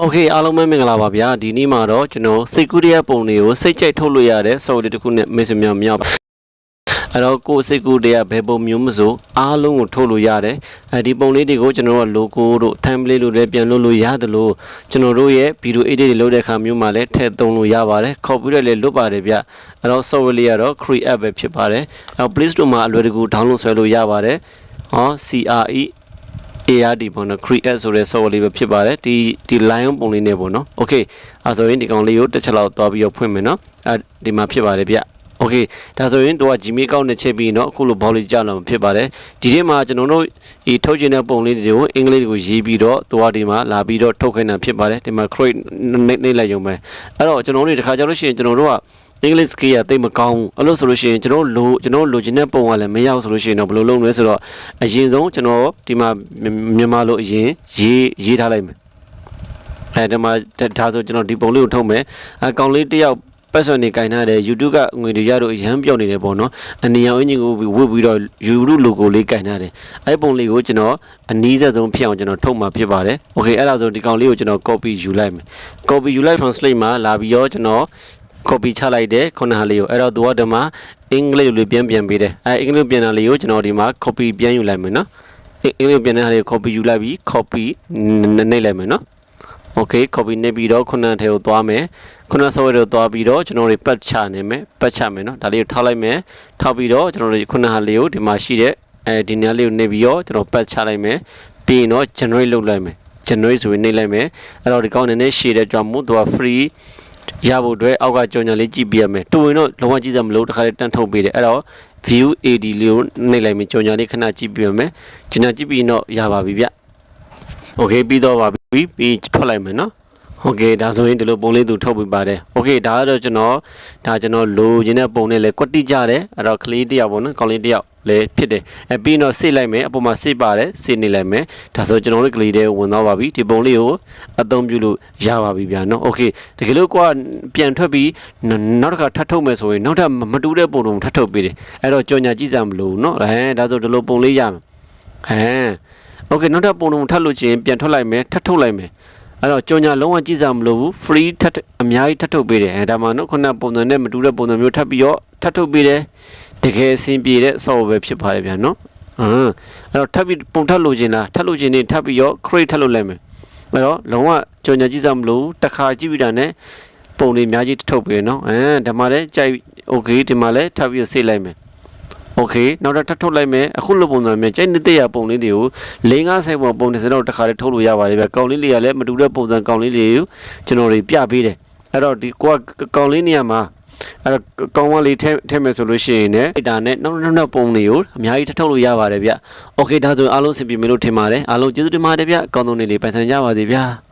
โอเคအားလုံးပဲမင်္ဂလာပါဗျာဒီနေ့မှာတော့ကျွန်တော်စိတ်ကူးတရားပုံတွေကိုစိတ်ကြိုက်ထုတ်လို့ရတဲ့ software တစ်ခုနဲ့မိတ်ဆွေများမြောက်ပါအဲ့တော့ကိုယ်စိတ်ကူးတရားဘယ်ပုံမျိုးမဆိုအားလုံးကိုထုတ်လို့ရတယ်အဲဒီပုံလေးတွေကိုကျွန်တော်တို့ logo တို့ template လို့လည်းပြန်လုပ်လို့ရတယ်လို့ကျွန်တော်တို့ရဲ့ video edit တွေလုပ်တဲ့အခါမျိုးမှာလည်းထည့်သုံးလို့ရပါတယ် copy တွေလည်းလွတ်ပါတယ်ဗျအဲ့တော့ software လေးကတော့ create app ပဲဖြစ်ပါတယ်အဲ့တော့ play store မှာအလွယ်တကူ download ဆွဲလို့ရပါတယ်ဟော CRE ARD ပေါ့နော် create ဆိုတဲ့ software လေးပဲဖြစ်ပါတယ်ဒီဒီ line ပုံလေးနဲ့ပေါ့နော် okay အဲဆိုရင်ဒီကောင်လေးကိုတစ်ချက်လောက်သွားပြီးတော့ဖွင့်မယ်နော်အဲဒီမှာဖြစ်ပါတယ်ဗျ okay ဒါဆိုရင်တော့ Gmail ကောက်နဲ့ချိန်ပြီးတော့အခုလိုဘောလေးကြောက်လာမှာဖြစ်ပါတယ်ဒီထဲမှာကျွန်တော်တို့ဒီထုတ်ခြင်းတဲ့ပုံလေးတွေကိုအင်္ဂလိပ်ကိုရေးပြီးတော့သွားဒီမှာလာပြီးတော့ထုတ်ခိုင်းတာဖြစ်ပါတယ်ဒီမှာ create နေနေလိုက်ရုံပဲအဲ့တော့ကျွန်တော်တို့ဒီတစ်ခါကျလို့ရှိရင်ကျွန်တော်တို့က အင်္ဂလိပ်စကေးရတိတ်မကောင်းဘူးအဲ့လိုဆိုလို့ရှိရင်ကျွန်တော်လိုကျွန်တော်လိုချင်တဲ့ပုံကလည်းမရောက်ဆိုလို့ရှိရင်တော့ဘယ်လိုလုပ်လဲဆိုတော့အရင်ဆုံးကျွန်တော်ဒီမှာမြန်မာလိုအရင်ရေးရေးထားလိုက်မယ်အဲဒီမှာဒါဆိုကျွန်တော်ဒီပုံလေးကိုထုတ်မယ်အကောင်လေးတစ်ယောက်ပတ်စံနေကင်ထားတယ် YouTube ကငွေတွေရတော့ရမ်းပြော့နေတယ်ပေါ့နော်အနီရောင်အင်ဂျင်ကိုဝတ်ပြီးတော့ YouTube logo လေးကင်ထားတယ်အဲ့ပုံလေးကိုကျွန်တော်အနည်းဆုံးဖြစ်အောင်ကျွန်တော်ထုတ်မှာဖြစ်ပါတယ် Okay အဲ့ဒါဆိုဒီကောင်လေးကိုကျွန်တော် copy ယူလိုက်မယ် copy ယူလိုက် translate မှာလာပြီးတော့ကျွန်တော် copy ချလိုက်တယ်ခုနဟာလေးကိုအဲ့တော့သူကဒီမှာအင်္ဂလိပ်လိုပြန်ပြန်ပေးတယ်အဲအင်္ဂလိပ်ပြန်တာလေးကိုကျွန်တော်ဒီမှာ copy ပြန်ယူလိုက်မယ်နော်အင်္ဂလိပ်ပြန်တဲ့ဟာလေး copy ယူလိုက်ပြီး copy နှိပ်လိုက်မယ်နော် okay copy နှိပ်ပြီးတော့ခုနထဲကိုသွားမယ်ခုနဆော့ဝဲကိုသွားပြီးတော့ကျွန်တော်တို့ပတ်ချနေမယ်ပတ်ချမယ်နော်ဒါလေးကိုထောက်လိုက်မယ်ထောက်ပြီးတော့ကျွန်တော်တို့ခုနဟာလေးကိုဒီမှာရှိတဲ့အဲဒီနေရာလေးကိုနှိပ်ပြီးတော့ကျွန်တော်ပတ်ချလိုက်မယ်ပြီးရင်တော့ generate လုပ်လိုက်မယ် generate ဆိုရင်နှိပ်လိုက်မယ်အဲ့တော့ဒီကောင်းနေနေရှည်တဲ့ကြောင့်မို့သူက free ရဖို့အတွက်အောက်ကကြော်ညာလေးကြည့်ပြရမယ်တူရင်တော့လုံးဝကြည့်စမလို့တခါလေးတန်းထုတ်ပေးတယ်အဲ့တော့ view AD လေးကိုနှိပ်လိုက်မယ်ကြော်ညာလေးခဏကြည့်ပြရမယ်ကြော်ညာကြည့်ပြီးတော့ရပါပြီဗျ okay ပြီးတော့ပါပြီပြီးထွက်လိုက်မယ်နော် okay ဒါဆိုရင်ဒီလိုပုံလေးသူထုတ်ပေးပါတယ် okay ဒါကတော့ကျွန်တော်ဒါကျွန်တော်လိုချင်တဲ့ပုံနဲ့လဲကွက်တိကြတယ်အဲ့တော့ကလေးတစ်ယောက်ပေါ့နော်ကောင်းလေးတစ်ယောက် လဲဖြစ်တယ်အဲပြီးတော့စိတ်လိုက်မယ်အပေါ်မှာစိတ်ပါတယ်စိတ်နေလိုက်မယ်ဒါဆိုကျွန်တော်တို့ကလေးတွေဝင်သွားပါပြီဒီပုံလေးကိုအသုံးပြုလို့ရပါပြီဗျာနော် okay တကယ်လို့ကွာပြန်ထွက်ပြီးနောက်တစ်ခါထပ်ထုတ်မယ်ဆိုရင်နောက်ထပ်မတူတဲ့ပုံတော့ထပ်ထုတ်ပေးတယ်အဲ့တော့ကြော်ညာကြည့်စမ်းမလို့နော်အဲဒါဆိုဒီလိုပုံလေးရမယ်ဟမ်โอเคနောက်ထပ်ပုံတော့ထပ်လို့ချင်းပြန်ထွက်လိုက်မယ်ထပ်ထုတ်လိုက်မယ်အဲ့တော့ကြော်ညာလုံးဝကြည့်စမ်းမလို့ဘူး free ထပ်အများကြီးထပ်ထုတ်ပေးတယ်အဲဒါမှနော်ခုနပုံစံနဲ့မတူတဲ့ပုံစံမျိုးထပ်ပြီးတော့ထပ်ထုတ်ပေးတယ် တကယ်အဆင်ပြေတဲ့ software ဖြစ်ပါတယ်ဗျာနော်ဟမ်အဲ့တော့ထပ်ပြီးပုံထပ်လိုချင်တာထပ်လိုချင်နေထပ်ပြီးရော create ထပ်လုပ်လိုက်မယ်အဲ့တော့လုံးဝကြော်ညာကြည့်စမ်းမလို့တစ်ခါကြည့်ပြီးတာနဲ့ပုံတွေအများကြီးထုတ်ပေးနော်အဲဒါမှလည်းကြိုက် okay ဒီမှာလည်းထပ်ပြီးဆေးလိုက်မယ် okay နောက်တော့ထပ်ထုတ်လိုက်မယ်အခုလိုပုံစံမျိုးကြိုက်နေတဲ့ရပုံလေးတွေကို၄၅ဆိုင်ပုံပုံ30တော့တစ်ခါလေးထုတ်လို့ရပါတယ်ဗျကောင်းလေးတွေကလည်းမတူတဲ့ပုံစံကောင်းလေးတွေကိုကျွန်တော်တွေပြပေးတယ်အဲ့တော့ဒီကိုကကောင်းလေးနေရာမှာ အဲ့တော့ကောင်းမလေးထည့်ထည့်မယ်ဆိုလို့ရှိရင်လည်းဒါနဲ့နောက်နောက်နောက်ပုံတွေကိုအများကြီးထထုတ်လို့ရပါတယ်ဗျ။ Okay ဒါဆိုရင်အားလုံးအဆင်ပြေမယ်လို့ထင်ပါတယ်။အားလုံးကျေးဇူးတင်ပါတယ်ဗျ။ကောင်းဆုံးနေ့လေးပိုင်ဆိုင်ကြပါစေဗျာ။